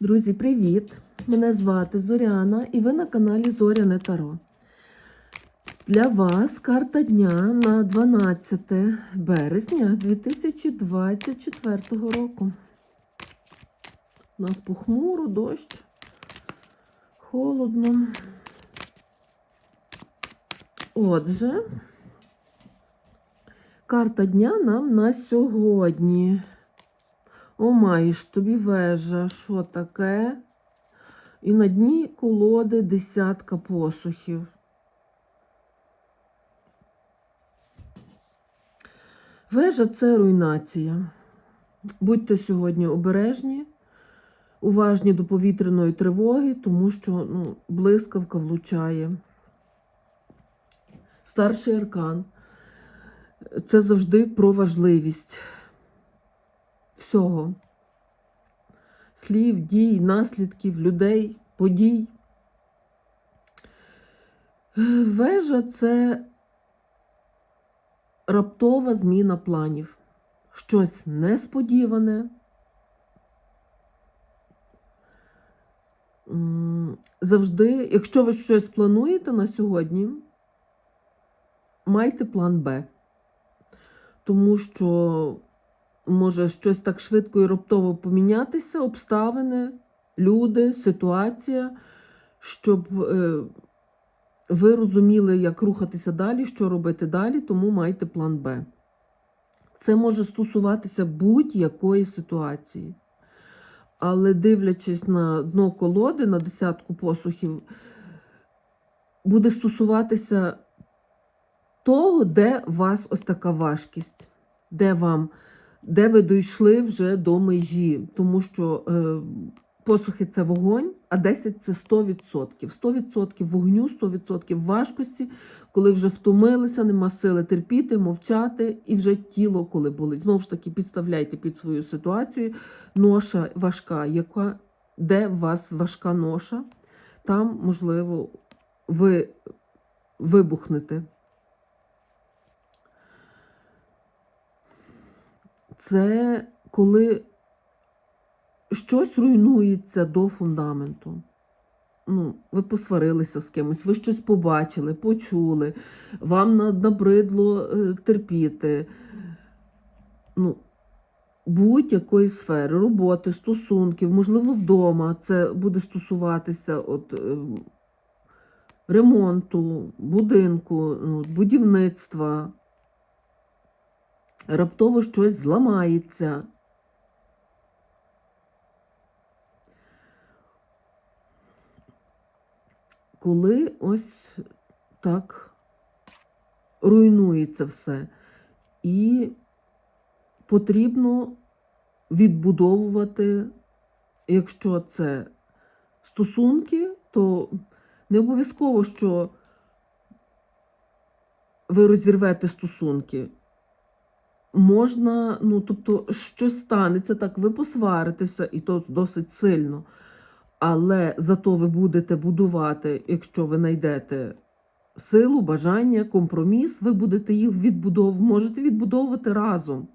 Друзі, привіт! Мене звати Зоряна і ви на каналі Зоряне Таро. Для вас карта дня на 12 березня 2024 року. У нас похмуро, дощ, холодно. Отже, карта дня нам на сьогодні. О, маєш тобі вежа, що таке? І на дні колоди десятка посухів. Вежа це руйнація. Будьте сьогодні обережні, уважні до повітряної тривоги, тому що ну, блискавка влучає. Старший аркан це завжди про важливість всього. Слів, дій, наслідків, людей, подій. Вежа це раптова зміна планів. Щось несподіване. Завжди, якщо ви щось плануєте на сьогодні, майте план Б. Тому що може щось так швидко і раптово помінятися, обставини, люди, ситуація, щоб е, ви розуміли, як рухатися далі, що робити далі, тому майте план Б. Це може стосуватися будь-якої ситуації. Але дивлячись на дно колоди, на десятку посухів, буде стосуватися того, де у вас ось така важкість, де вам де ви дійшли вже до межі, тому що е, посухи це вогонь, а 10 це 100%. 100% вогню, 100% важкості, коли вже втомилися, нема сили терпіти, мовчати, і вже тіло, коли болить. Знову ж таки, підставляйте під свою ситуацію. Ноша важка, яка, де у вас важка ноша, там, можливо, ви вибухнете. Це коли щось руйнується до фундаменту. Ну, ви посварилися з кимось, ви щось побачили, почули, вам набридло е, терпіти. Ну, будь-якої сфери, роботи, стосунків, можливо, вдома це буде стосуватися от, е, ремонту, будинку, ну, будівництва раптово щось зламається. Коли ось так руйнується все, і потрібно відбудовувати, якщо це стосунки, то не обов'язково, що ви розірвете стосунки можна, ну, тобто, щось станеться так, ви посваритеся, і то досить сильно. Але зато ви будете будувати, якщо ви знайдете силу, бажання, компроміс, ви будете їх відбудовувати, можете відбудовувати разом.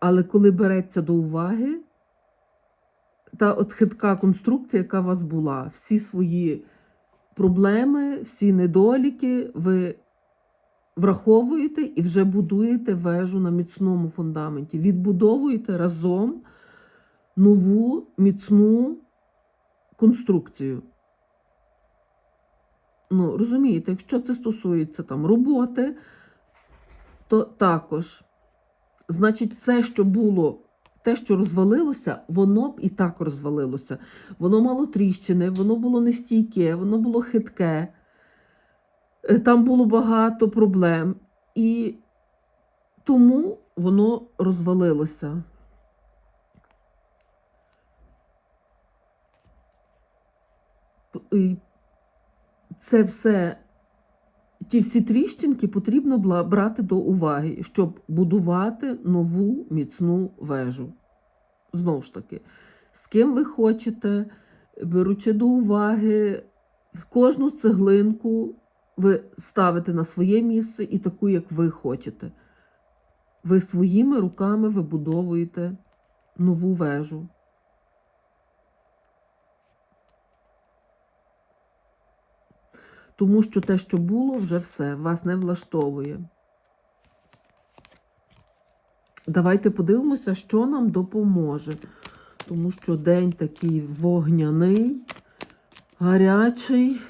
Але коли береться до уваги, та от хитка конструкція, яка у вас була, всі свої проблеми, всі недоліки, ви враховуєте і вже будуєте вежу на міцному фундаменті. Відбудовуєте разом нову міцну конструкцію. Ну, розумієте, якщо це стосується там роботи, то також. Значить, це, що було, те, що розвалилося, воно б і так розвалилося. Воно мало тріщини, воно було нестійке, воно було хитке. Е, Там було багато проблем, і тому воно розвалилося. Це все, ті всі тріщинки потрібно бла- брати до уваги, щоб будувати нову міцну вежу. Знову ж таки, з ким ви хочете, беручи до уваги кожну цеглинку ви ставите на своє місце і таку, як ви хочете. Ви своїми руками вибудовуєте нову вежу. Тому що те, що було, вже все, вас не влаштовує. Давайте подивимося, що нам допоможе. Тому що день такий вогняний, гарячий.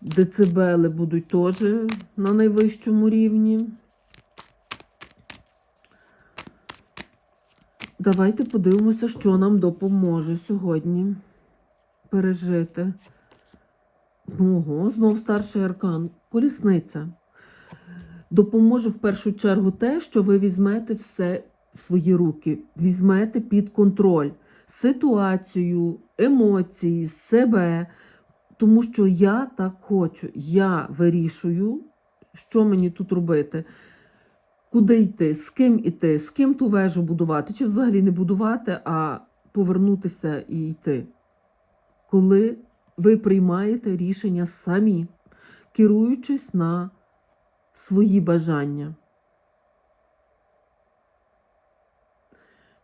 Децибели будуть теж на найвищому рівні. Давайте подивимося, що нам допоможе сьогодні пережити. Ого, знов старший аркан. Колісниця. Допоможе в першу чергу те, що ви візьмете все в свої руки, візьмете під контроль ситуацію, емоції, себе. Тому що я так хочу, я вирішую, що мені тут робити, куди йти, з ким іти, з ким ту вежу будувати, чи взагалі не будувати, а повернутися і йти. Коли ви приймаєте рішення самі, керуючись на свої бажання.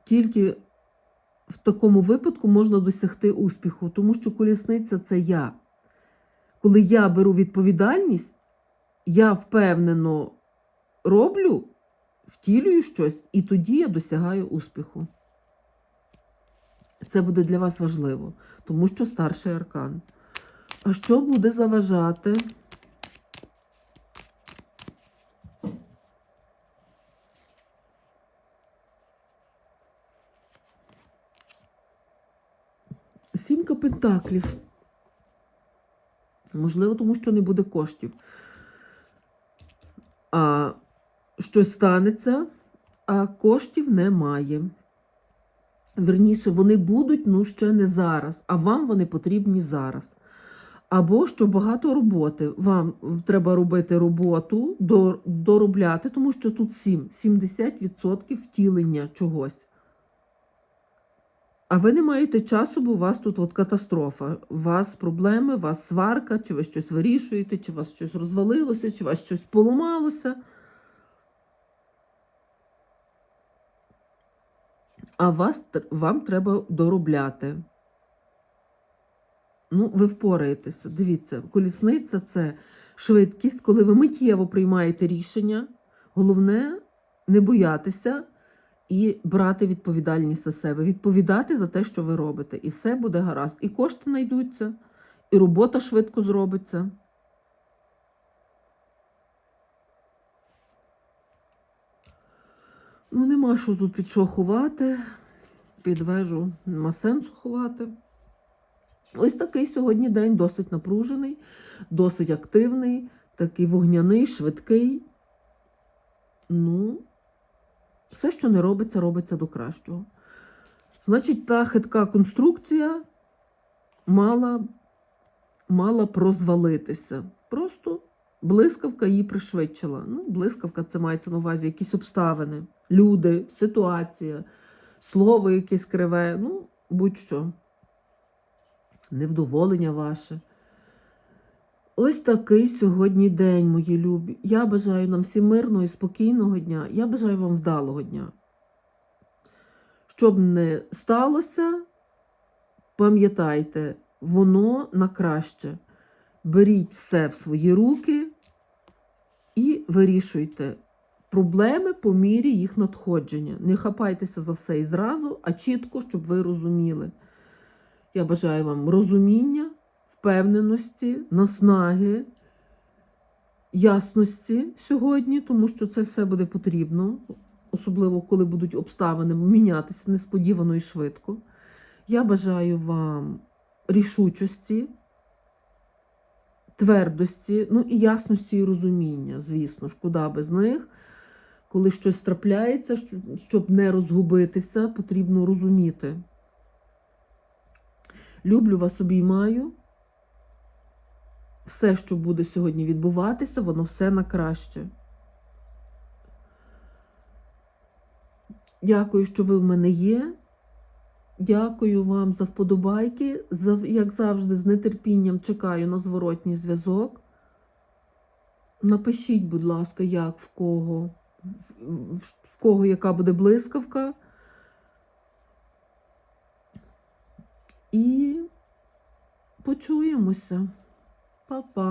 Тільки в такому випадку можна досягти успіху, тому що колісниця це я. Коли я беру відповідальність, я впевнено роблю, втілюю щось, і тоді я досягаю успіху. Це буде для вас важливо, тому що старший аркан. А що буде заважати? Сімка пентаклів. Можливо, тому що не буде коштів. А щось станеться, а коштів немає. Верніше, вони будуть, ну ще не зараз, а вам вони потрібні зараз. Або що багато роботи. Вам треба робити роботу, доробляти, тому що тут 7, 70% втілення чогось. А ви не маєте часу, бо у вас тут от катастрофа. У вас проблеми, у вас сварка, чи ви щось вирішуєте, чи у вас щось розвалилося, чи у вас щось поламалося. А вас, вам треба доробляти. Ну, ви впораєтеся. Дивіться, колісниця це швидкість, коли ви миттєво приймаєте рішення. Головне не боятися і брати відповідальність за себе, відповідати за те, що ви робите. І все буде гаразд. І кошти знайдуться, і робота швидко зробиться. Ну, нема що тут під що ховати. Під вежу нема сенсу ховати. Ось такий сьогодні день досить напружений, досить активний, такий вогняний, швидкий. Ну, все, що не робиться, робиться до кращого. Значить, та хитка конструкція мала, мала б розвалитися. Просто блискавка її пришвидшила. Ну, блискавка це мається на увазі якісь обставини, люди, ситуація, слово якесь криве, ну, будь-що. Невдоволення ваше. Ось такий сьогодні день, мої любі. Я бажаю нам всім мирного і спокійного дня. Я бажаю вам вдалого дня. Щоб не сталося, пам'ятайте, воно на краще. Беріть все в свої руки і вирішуйте проблеми по мірі їх надходження. Не хапайтеся за все і зразу, а чітко, щоб ви розуміли. Я бажаю вам розуміння, впевненості, наснаги, ясності сьогодні, тому що це все буде потрібно, особливо коли будуть обставини мінятися несподівано і швидко. Я бажаю вам рішучості, твердості, ну і ясності і розуміння, звісно ж, без них. Коли щось трапляється, щоб не розгубитися, потрібно розуміти. Люблю вас, обіймаю. Все, що буде сьогодні відбуватися, воно все на краще. Дякую, що ви в мене є. Дякую вам за вподобайки. Як завжди, з нетерпінням чекаю на зворотній зв'язок. Напишіть, будь ласка, як в кого, в кого яка буде блискавка. І Почуємося. Па-па.